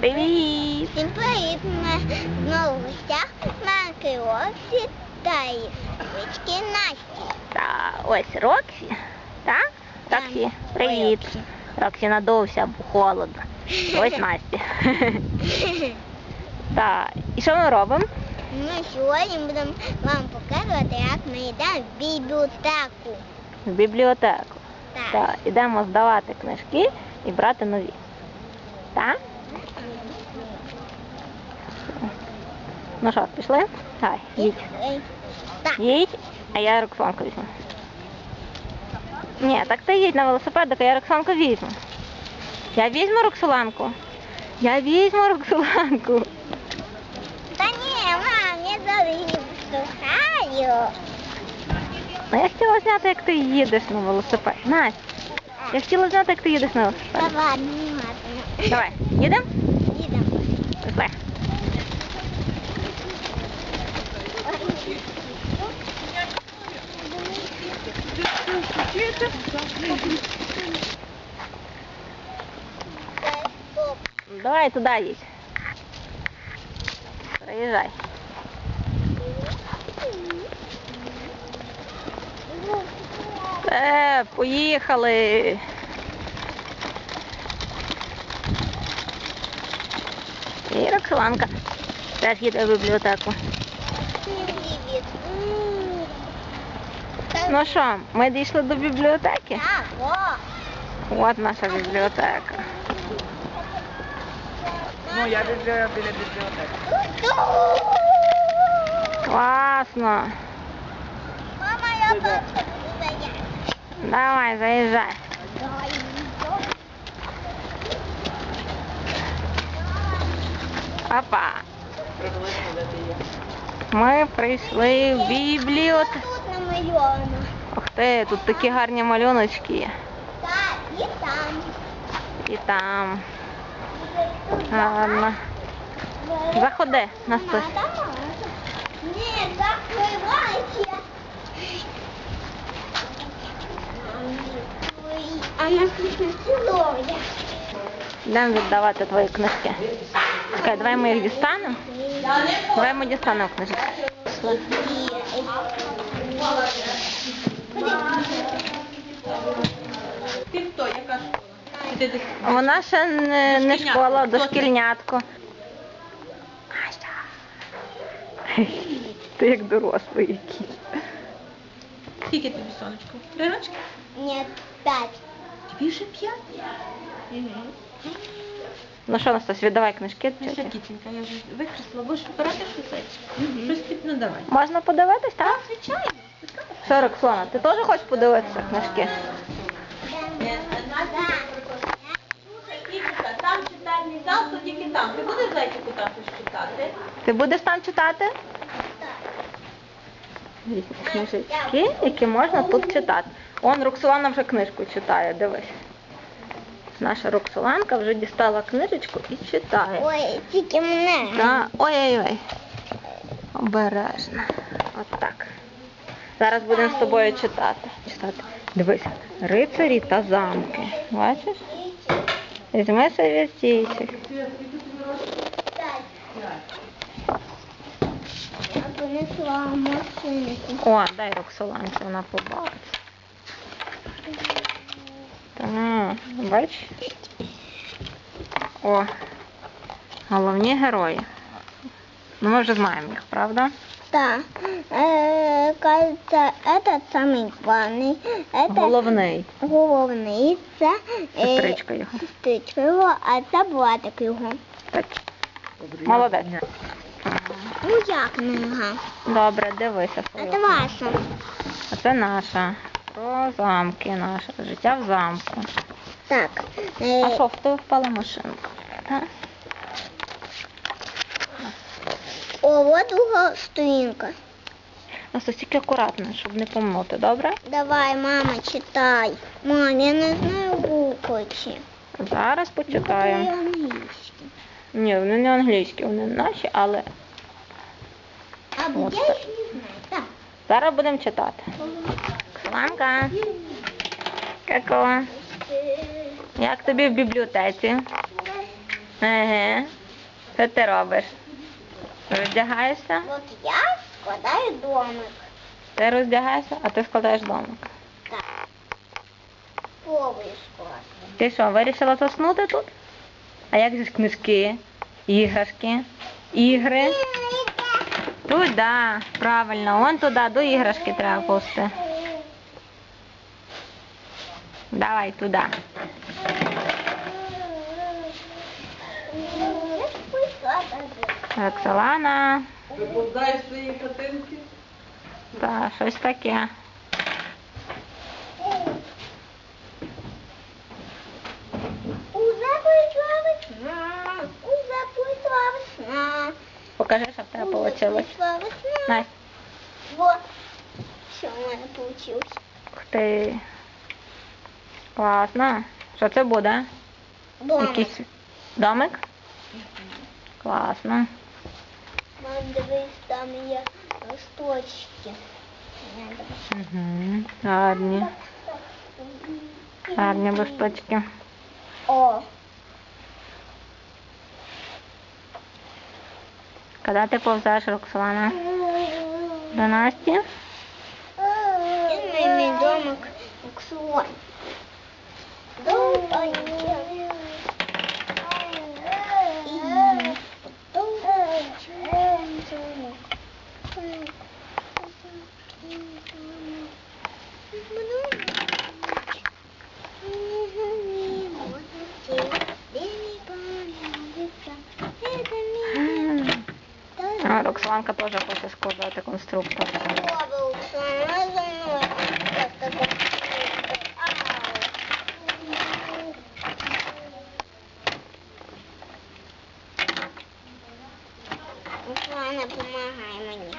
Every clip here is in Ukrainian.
Привіт! Всім привіт! Ми знову гостях Марки Роксі та її сестрички Насті. Та ось Роксі. Так? Роксі, привіт. Роксі. Роксі надувся, бо холодно. Ось Насті. Так, і що ми робимо? Ми сьогодні будемо вам показувати, як ми йдемо в бібліотеку. В бібліотеку. Так. Так, ідемо здавати книжки і брати нові. Так? Ну що, пішли? Давай, їдь. Їдь, а я Роксанку візьму. Ні, так ти їдь на велосипедик, а я Роксанку візьму. Я візьму Роксоланку. Я візьму Роксоланку. Та ні, мам, я зараз. Ну я хотіла зняти, як ти їдеш на велосипеді. Настя, я хотіла зняти, як ти їдеш на ладно. Давай, їдемо? Їдемо. Пішли. Стоп. Давай туди їдь. Приїжджай. Е, поїхали. І Роксоланка теж їде в бібліотеку. Привіт. Ну що, ми дійшли до бібліотеки? Так, о. От наша бібліотека. Ну, я біля, біля бібліотеки. Класно. Мама, я бачу тебе. Давай, заїжджай. Опа. Ми прийшли в бібліотеку. Намальовано. Ух ти, тут такі гарні малюночки є. Так, і там. І там. Гарно. Заходи, Настусь. Ні, закривайся. А нас цілує. Йдемо віддавати твої книжки. Чекай, давай ми їх дістанемо. Давай ми дістанемо книжки. Пішли. Ти хто? Яка школа? Вона ще не, не школа, ти? дошкільнятко. Настя. Ти як дорослий якийсь. Скільки тобі сонечко? Три рочки? Ні, п'ять. Тобі вже п'ять? Ну що, Настась, віддавай книжки. Ну що, тітенька, я вже викреслила. Будеш вибирати щось? Щось тобі надавай. Можна подивитись, так? Звичайно. Що, Роксолана, ти теж хочеш подивитися книжки? Там читальний зал, то тільки там. Ти будеш зайчику також читати? Ти будеш там читати? Книжечки, які можна тут читати. Он Роксолана вже книжку читає, дивись. Наша Роксоланка вже дістала книжечку і читає. Ой, тільки мене. Да. Ой-ой-ой. Обережно. От так. Зараз будемо з тобою читати. Читати. Дивись. Рицарі та замки. Бачиш? Візьми машинку. О, дай Роксоланці, вона побачить. Так, бач? О, головні герої. Ну, ми вже знаємо їх, правда? Да. Э, кажется, этот самый главный. Это Головний. головний. Це е, Сестричка його. сестричка його, а це братик його. Так. Молодець. Ну як книга? Добре, дивися. А свою це книгу. ваша. А це наша. Про замки наше. Життя в замку. Так. Е, А що, в тебе впала машинка? Так? О, от друга сторінка. Настя, тільки акуратно, щоб не помнути, добре? Давай, мама, читай. Мам, я не знаю буквочки. Зараз почитаємо. Букви англійські. Ні, вони не англійські, вони наші, але От я їх не знаю. Так. зараз будемо читати. Сланка, Како, Е, як тобі в бібліотеці? Еге. Що ти робиш? Роздягаєшся? От я складаю домик. Ти роздягаєшся, а ти складаєш домик. Так. Повою скласти. Ти що, вирішила заснути тут? А як же книжки, іграшки, ігри? Туди, правильно, вон туди, до іграшки треба повсти. Давай туди. Роксолана. Ти познаєш свої хатинки? Та, щось таке. Покажи, тебе вийшло. Прийшла весна. Настя, Вот. Все у мене получилось. ух ти. Класно. Що це буде? Домик. Якийсь домик? Класно. Мам, дивись, там є листочки. Угу. Гарні. Гарні листочки. О, Коли ти повзеш, Роксолана? До Насті? це мій домик Оксуон. М. А, Роксоланка теж хоче складати конструктор. Руслана, помагай мені.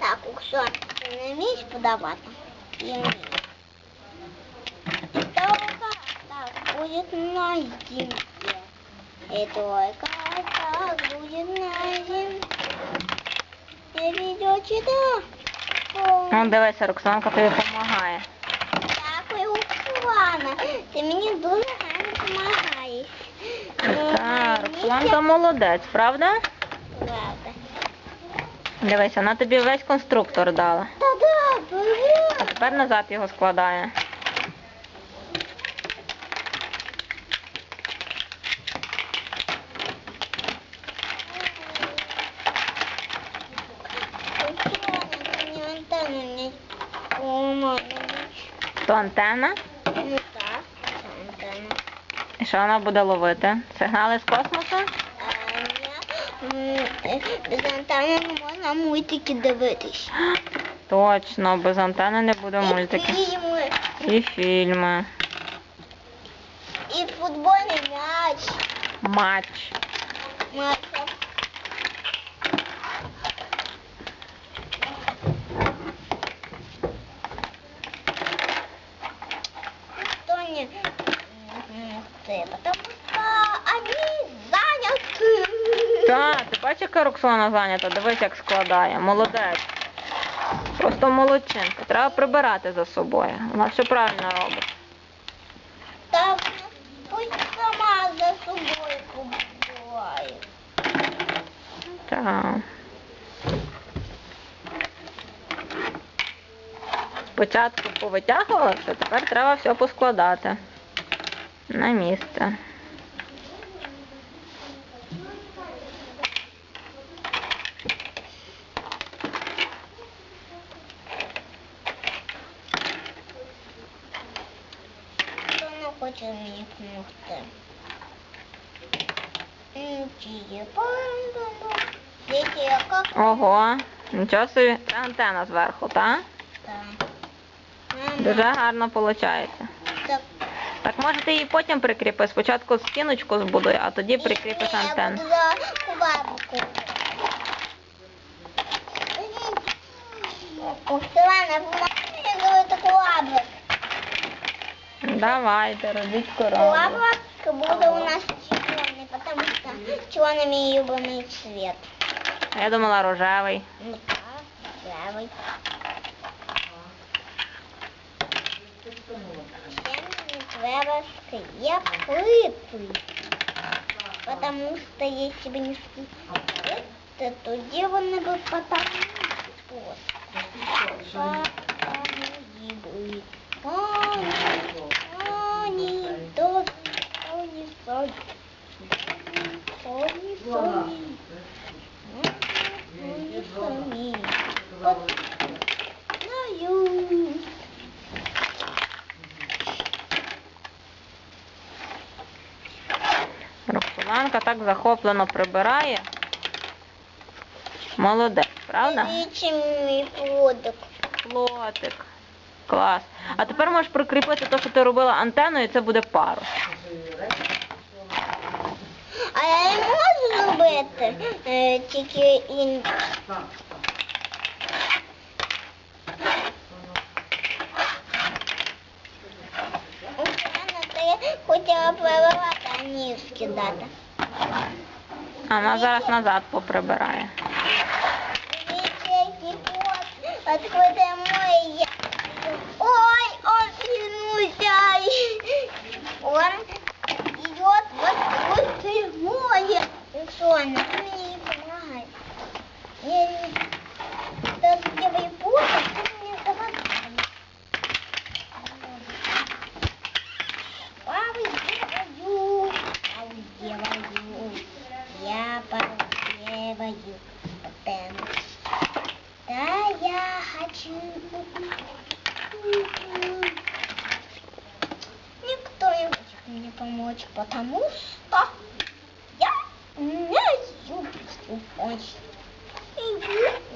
Так, Оксан, ти не вмієш подавати? Я вмію. Только так будет на. И только так будет на зимке. Перейдет сюда. Ну, дивися, Роксоланка тобі допомагає. Дякую, Оксана. Ти мені дуже гарно допомагаєш. Так, Роксоланка молодець, правда? Правда. Дивися, вона тобі весь конструктор дала. Та-да, А тепер назад його складає. Оксана, ти мені антенну не поламала. То антенна. Ну так, антенна. І що вона буде ловити? Сигнали з космосу? Без антенни не можна мультики дивитись. Точно, без антени не буде І фільми, І фільми. і футбольний м'яч. Матч. Матч. Что не м, ты, потому что они заняты. Так, яка Роксолана зайнята? Дивись, як складає. Молодець. Просто молодчинка. Треба прибирати за собою. Вона все правильно робить. Так, пусть сама за собой побывает. Так. Спочатку повитягувала, все, тепер треба все поскладати на місце. Хто не хоче мені допомогти? Ого, нічого собі. Це антенна зверху, так? там? Дуже гарно виходить. Так, Так може ти її потім прикріпи. Спочатку стіночку збудуй, а тоді прикріпиш Я антенну. Давайте, робіть корову. Лапка буде у нас червоний, тому що червоний любимий цвет. А я думала рожевий. Ну так, рожевий. Я скрепити, потому что если бы не скрепити, то тоді бы б потопили. Роксоланка так захоплено прибирає. Молодець, правда? Дивіться мій плодик. Плотик. Клас. А тепер можеш прикріпити те, що ти робила антеною, і це буде парус. А я не можу зробити е, тільки ін... Оксана, ти хотіла переливати, а не скидати. А вона зараз назад поприбирає. Ой, он свернулся. Он идет вот вот. Оксана, ты мне не. потому что я умею помочь.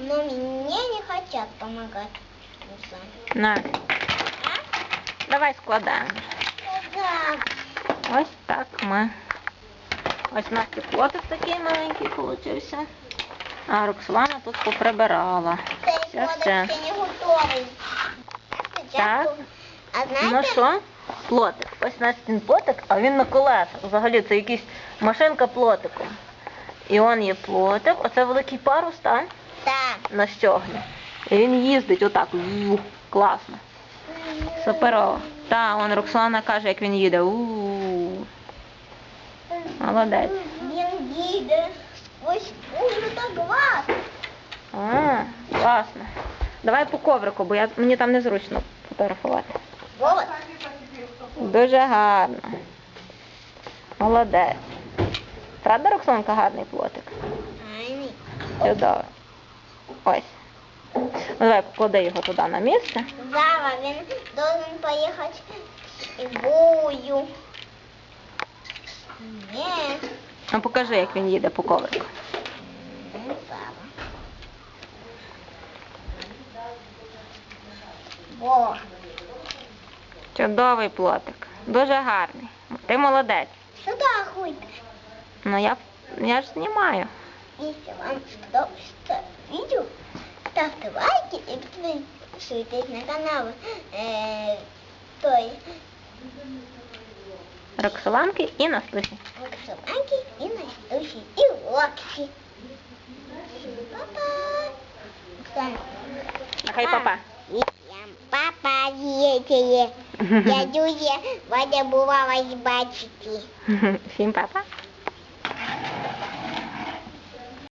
Но мне не хотят помогать. Сами. На, А? давай складаємо. Да. Ось так ми. Ось у нас і плотик такий маленький получився. А Роксолана тут поприбирала. Цей Все, кодекс все. ще не готовий. Так. А Ну знаєте, що? Плотик. Ось нас він плотик, а він на колесах. Взагалі це якийсь машинка плотику. І он є плотик. Оце великий парус, так? так. На стьоглі. І він їздить отак. Ву, класно. Суперово. Та, он Роксолана каже, як він їде. У-у-у. Молодець. Він їде сквозь кожу та глаз. А, класно. Давай по коврику, бо я, мені там незручно фотографувати. Вот. Дуже гарно. Молодець. Правда, Роксоланка, гарний плотик? Айний. Чудово. Ось. Ну, давай поклади його туди на місце. Зараз він должен поїхати в бою. Ні. А покажи, як він їде по коврику. Ну, зараз. Во. Чудовий плотик. Дуже гарний. Ти молодець. Сюди ходь. Ну я, я ж знімаю. Если вам сподобалось это видео, ставьте лайки и подписывайтесь на канал э, той Роксоланки і Настусі. Оксанки и Настюши и Локси. Папа. Оксана. Нехай папа. Всем папа, діти. Я дуже бувала вас бачити. Всім папа.